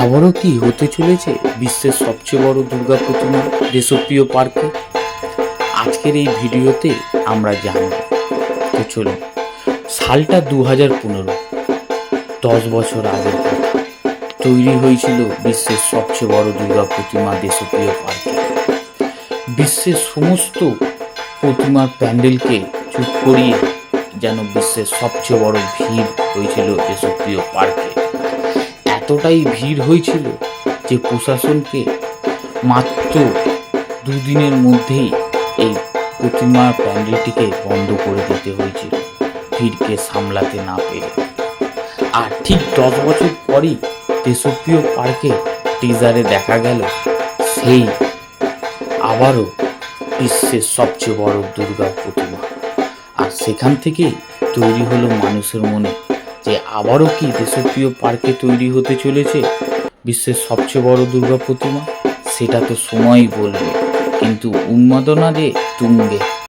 আবারও কি হতে চলেছে বিশ্বের সবচেয়ে বড় দুর্গা প্রতিমা দেশপ্রিয় পার্কে? আজকের এই ভিডিওতে আমরা জানব। তো চলুন, সালটা দু হাজার পনেরো, দশ বছর আগে তৈরি হয়েছিল বিশ্বের সবচেয়ে বড় দুর্গা প্রতিমা দেশপ্রিয় পার্কে। বিশ্বের সমস্ত প্রতিমার প্যান্ডেলকে চুপ করিয়ে যেন বিশ্বের সবচেয়ে বড় ভিড় হয়েছিল দেশপ্রিয় পার্কে। এতটাই ভিড় হয়েছিল যে প্রশাসনকে মাত্র দুদিনের মধ্যেই এই প্রতিমার প্যান্ডেলটিকে বন্ধ করে দিতে হয়েছিল, ভিড়কে সামলাতে না পেরে। আর ঠিক দশ বছর পরই দেশপ্রিয় পার্কে টিজারে দেখা গেল সেই আবারও বিশ্বের সবচেয়ে বড় দুর্গা প্রতিমা। আর সেখান থেকেই তৈরি হলো মানুষের মনে যে আবারও কি দেশপ্রিয় পার্কে তৈরি হতে চলেছে বিশ্বের সবচেয়ে বড় দুর্গা প্রতিমা? সেটা তো সময়ই বলবে। কিন্তু উন্মাদনা যে তুঙ্গে।